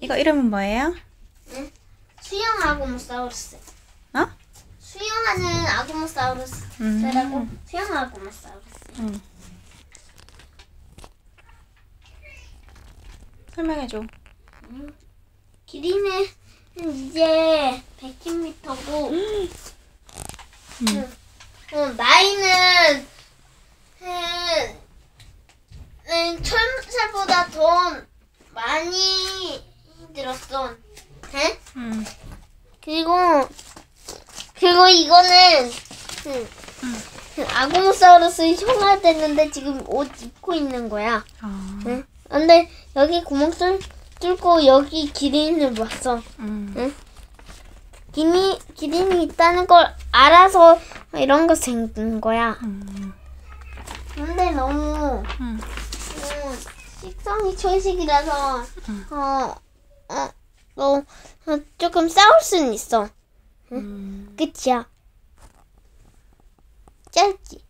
이거 이름은 뭐예요? 수영 아고모사우루스. 어? 수영하는 아고모사우루스라고 음. 수영 아고모사우루스. 음. 설명해줘. 길이는 이제 100km고 음. 어, 나이는 음, 음, 철살보다 더 많이 들었어. 네? 음. 그리고 그리고 이거는 음, 그 아고모사우루스 흉화됐는데 지금 옷 입고 있는 거야. 아. 응? 근데 여기 구멍 뚫, 뚫고 여기 기린을 봤어. 음. 기린이 기린이 있다는 걸 알아서 이런 거 생긴 거야. 음. 근데 너무 음. 음, 식성이 초식이라서 음. 어, 어, 어, 어, 조금 싸울 수는 있어. 음. 끝이야. 짧지.